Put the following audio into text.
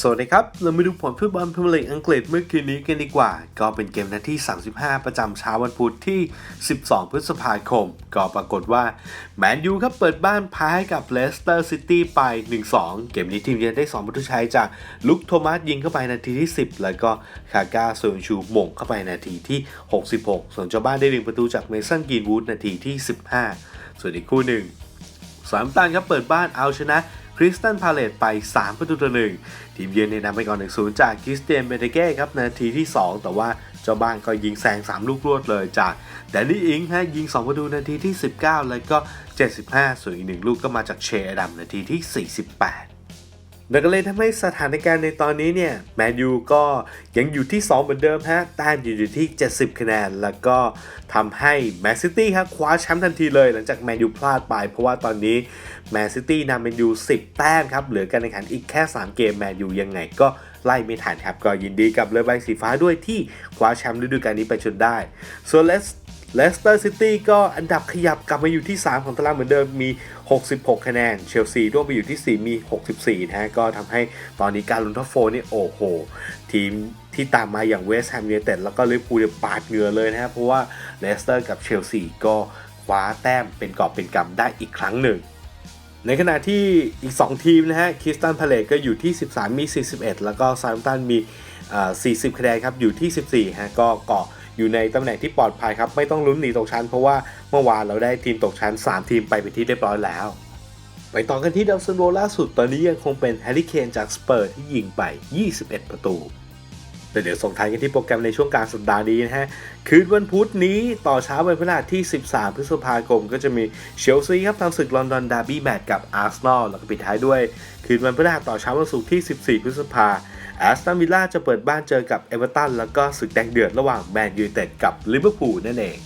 สวัสดีครับ เรามาดูผลฟุตบอลพรีเมียร์ลีกอังกฤษเมื่อคืนนี้กันดีกว่า ก็เป็นเกมนัดที่ 35 ประจำเช้าวันพุธที่ 12 พฤษภาคม ก็ปรากฏว่าแมนยูครับเปิดบ้านแพ้ให้กับเลสเตอร์ซิตี้ไป 1-2 เกมนี้ทีมเยือนได้ 2 ประตูชัยจากลุคโทมัสยิงเข้าไปนาทีที่ 10 แล้วก็คาก้าโซนชูหม่งเข้าไปนาทีที่ 66 ส่วนเจ้าบ้านได้ดึงประตูจากเมสันกีนวูดนาทีที่ 15 ส่วนอีกคู่หนึ่งสามตันครับเปิดบ้านเอาชนะ คริสตันพาเลตไป 3 ประตูต่อหนึ่งทีมเยือนเนี่ยนำไปก่อน 1-0 จากคริสเตียนเบเดเก้ครับนาทีที่ 2 แต่ว่าเจ้าบ้านก็ยิงแซง 3 ลูกรวดเลยจากแดนนี่อิงฮะยิง 2 ประตูนาทีที่ 19 แล้วก็ 75 ส่วนอีกหนึ่งลูกก็มาจากเชอดัมนาทีที่ 48 นั่นก็เลยทำให้สถานการณ์ในตอนนี้เนี่ยแมนยูก็ยังอยู่ที่ 2 เหมือนเดิมฮะแต้มอยู่ที่ 70 คะแนน แล้วก็ทำให้แมนซิตี้ครับคว้าแชมป์ทันทีเลย หลังจากแมนยูพลาดไป เพราะว่าตอนนี้แมนซิตี้นำแมนยู 10 แต้มครับเหลือการแข่งขันอีกแค่ 3 เกมแมนยูยังไงก็ไล่ไม่ทันครับก็ยินดีกับเรือใบสีฟ้าด้วยที่คว้าแชมป์ฤดูกาลนี้ไปจนได้ส่วนเลส เลสเตอร์ซิตี้ก็อันดับขยับกลับมาอยู่ที่ 3 ของตารางเหมือนเดิมมี 66 คะแนน เชลซีร่วมไปอยู่ที่ 4 มี 64 นะฮะ ก็ทำให้ตอนนี้การลุ้นท็อปโฟนี่ โอ้โห ทีมที่ตามมาอย่างเวสต์แฮมยูไนเต็ดแล้วก็ลิเวอร์พูลปาดเหงื่อเลยนะครับ เพราะว่าเลสเตอร์กับเชลซีก็คว้าแต้มเป็นกอบเป็นกำได้อีกครั้งหนึ่งในขณะที่อีก 2 ทีมนะฮะคริสตันพาเลตก็อยู่ที่ 13 มี 41 แล้วก็ซาร์ตันมี 40 คะแนนครับ อยู่ที่ 14 ฮะ ก็เกาะ อยู่ในตำแหน่งที่ปลอดภัยครับ ไม่ต้องลุ้นหนีตกชั้น เพราะว่าเมื่อวานเราได้ทีมตกชั้น 3 ทีมไปเป็นที่เรียบร้อยแล้ว ไปต่อกันที่ดับซันโรล่าสุดตอนนี้ยังคงเป็นแฮร์รี่เคนจากสเปอร์ที่ยิงไป 21 ประตูแต่เดี๋ยวส่งท้ายกันที่โปรแกรมในช่วงกลางสัปดาห์นี้นะฮะ คืนวันพุธนี้ต่อเช้าวันพฤหัสที่ 13 พฤษภาคม ก็จะมีเชลซีครับทำศึกลอนดอนดาร์บี้แมตช์กับอาร์เซนอลแล้วก็ปิดท้ายด้วย คืนวันพฤหัสต่อเช้าวันศุกร์ที่ 14 พฤษภา แอสตันวิลล่าจะเปิดบ้านเจอกับเอเวอร์ตันแล้วก็ศึกแดงเดือดระหว่างแมนยูเต็ดกับลิเวอร์พูลนั่นเอง